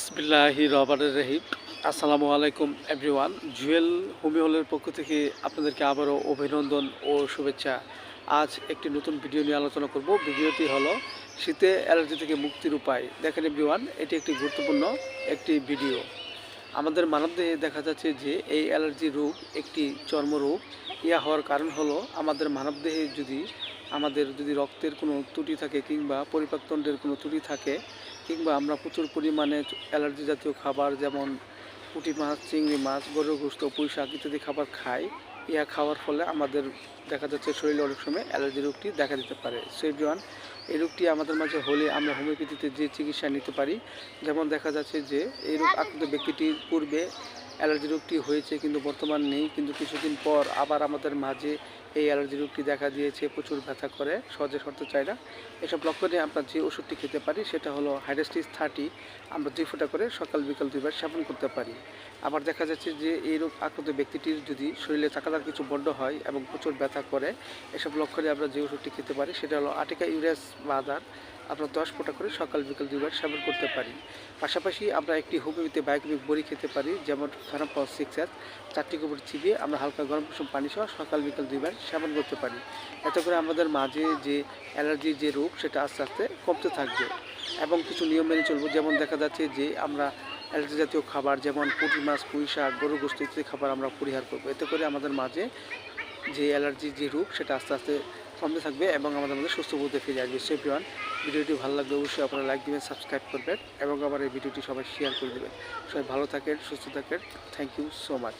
বিসমিল্লাহি রহমানের রহিম। আসসালামু আলাইকুম, এভরিওয়ান। জুয়েল হোমি হলের পক্ষ থেকে আপনাদেরকে আবারও অভিনন্দন ও শুভেচ্ছা। আজ একটি নতুন ভিডিও নিয়ে আলোচনা করব। ভিডিওটি হলো, শীতে অ্যালার্জি থেকে মুক্তির উপায়। দেখেন এভরিওয়ান, এটি একটি গুরুত্বপূর্ণ একটি ভিডিও। আমাদের মানবদেহে দেখা যাচ্ছে যে, এই অ্যালার্জি রোগ একটি চর্মরোগ। ইয়া হওয়ার কারণ হলো, আমাদের মানবদেহে যদি আমাদের যদি রক্তের কোনো ত্রুটি থাকে কিংবা পরিপাকতন্ত্রের কোনো ত্রুটি থাকে, কিংবা আমরা প্রচুর পরিমাণে অ্যালার্জি জাতীয় খাবার যেমন পুঁটি মাছ, চিংড়ি মাছ, গরুর গোস্ত পুঁই শাক ইত্যাদি খাবার খাই ইয়া খাওয়ার ফলে আমাদের দেখা যাচ্ছে শরীরে অনেক সময় অ্যালার্জি রোগটি দেখা দিতে পারে। সেভরিওয়ান এই রোগটি আমাদের মাঝে হলে আমরা হোমিওপ্যাথিতে যে চিকিৎসা নিতে পারি, যেমন দেখা যাচ্ছে যে এই রোগ আক্রান্ত ব্যক্তিটির পূর্বে অ্যালার্জি রোগটি হয়েছে কিন্তু বর্তমান নেই, কিন্তু কিছুদিন পর আবার আমাদের মাঝে এই অ্যালার্জি রোগটি দেখা দিয়েছে, প্রচুর ব্যথা করে, সহজে সরতে চায় না। এসব লক্ষণে আমরা যে ওষুধটি খেতে পারি সেটা হলো হাইড্রাস্টিস থার্টি, আমরা দুই ফোঁটা করে সকাল বিকাল দুইবার সেবন করতে পারি। আবার দেখা যাচ্ছে যে এই রোগ আক্রান্ত ব্যক্তিটির যদি শরীরে চাকাদার কিছু বন্ধ হয় এবং প্রচুর ব্যথা করে, এসব লক্ষণে আমরা যে ওষুধটি খেতে পারি সেটা হলো আটিকা ইউরিয়াস বাদার আমরা দশ ফোঁটা করে সকাল বিকাল দুইবার সেবন করতে পারি। পাশাপাশি আমরা একটি হোমিওপ্যাথি বায়োকেমিক বড়ি খেতে পারি, যেমন থারাম্পাস সিক্স এস চারটি গোবর চিবিয়ে আমরা হালকা গরম কুসুম পানি সহ সকাল বিকাল দুইবার সেবন করতে পারি। এতে করে আমাদের মাঝে যে অ্যালার্জির যে রোগ, সেটা আস্তে আস্তে কমতে থাকবে এবং কিছু নিয়ম মেনে চলবো। যেমন দেখা যাচ্ছে যে আমরা অ্যালার্জি জাতীয় খাবার, যেমন পুঁটি মাছ, পুঁই শাক গরু গোস্ত ইত্যাদি খাবার আমরা পরিহার করব। এতে করে আমাদের মাঝে যে অ্যালার্জির যে রোগ, সেটা আস্তে আস্তে কমতে থাকবে এবং আমাদের মধ্যে সুস্থ বলতে ফিরে আসবে। সেই ভিডিওটি ভালো লাগলে অবশ্যই আপনারা লাইক দেবেন সাবস্ক্রাইব করবেন এবং আবার এই ভিডিওটি সবাই শেয়ার করে দেবেন। সবাই ভালো থাকেন, সুস্থ থাকেন। Thank you so much